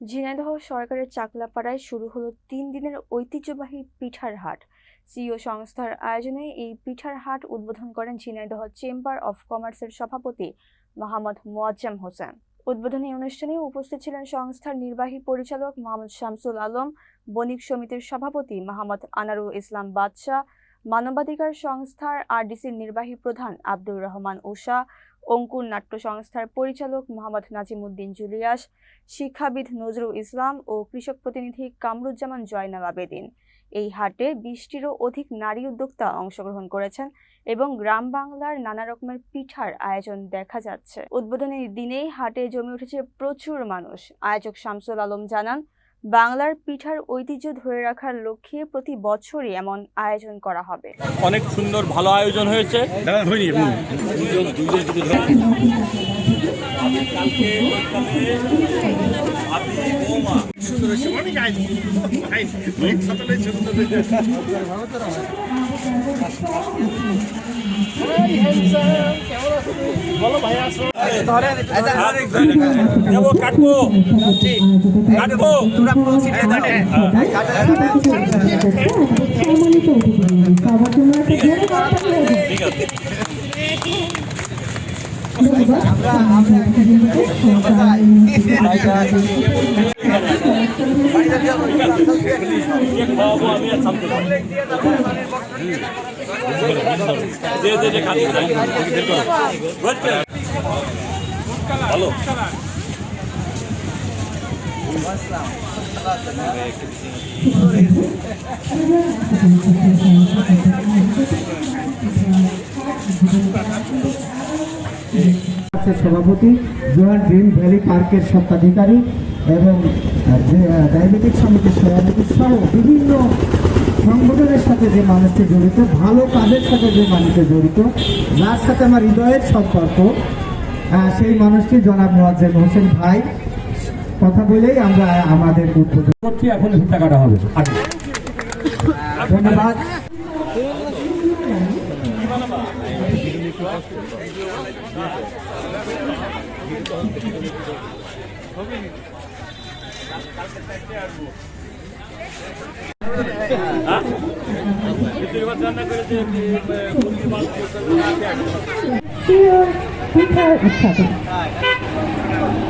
ঝিনাইদহ সরকারের চাকলাপাড়ায় শুরু হলো তিন দিনের ঐতিহ্যবাহী পিঠার হাট। সিও সংস্থার আয়োজনে এই পিঠার হাট উদ্বোধন করেন ঝিনাইদহ চেম্বার অফ কমার্সের সভাপতি মোহাম্মদ মোয়াজ্জেম হোসেন। উদ্বোধনী অনুষ্ঠানে উপস্থিত ছিলেন সংস্থার নির্বাহী পরিচালক মোহাম্মদ শামসুল আলম, বণিক সমিতির সভাপতি মোহাম্মদ আনারুল ইসলাম বাদশাহ মানবাধিকার সংস্থার আরডিসির নির্বাহী প্রধান আব্দুর রহমান উষা অঙ্কুর নাট্য সংস্থার পরিচালক মোহাম্মদ নাজিমুদ্দিন জুলিয়াস, শিক্ষাবিদ নজরুল ইসলাম ও কৃষক প্রতিনিধি কামরুজ্জামান জয়নাল আবেদিন। এই হাটে বিশটিরও অধিক নারী উদ্যোক্তা অংশগ্রহণ করেছেন এবং গ্রাম বাংলার নানা রকমের পিঠার আয়োজন দেখা যাচ্ছে। উদ্বোধনী দিনেই হাটে জমে উঠেছে প্রচুর মানুষ। আয়োজক শামসুল আলম জানান বাংলার পিঠার ঐতিহ্য ধরে রাখার লক্ষ্যে প্রতি বছরই এমন আয়োজন করা হবে। অনেক সুন্দর ভালো আয়োজন হয়েছে। বলো ভাই আসো। দেবো কাটবো কাটবো সম্মানিত অতিথি সবার জন্য একটা জোরে করতালি হবে। ঠিক আছে খাওয়াবো আমি আর শামসুল যে যে যে খাতে চাই বুঝছে ভালো সভাপতি জোয়ান ড্রিম ভ্যালি পার্কের স্বত্বাধিকারী এবং ডায়াবেটিক সমিতির সভাপতি সহ বিভিন্ন সংগঠনের সাথে যে মানুষটি জড়িত, ভালো কাজের সাথে যে মানুষটি জড়িত, যার সাথে আমার হৃদয়ের সম্পর্ক সেই মানুষটি জনাব মোয়াজ্জেম হোসেন ভাই। কথা বলেই আমরা আমাদের উদ্বোধন করছি এখন ভিক্ষা কাটা হবে। ধন্যবাদ। রান্না Green power is present.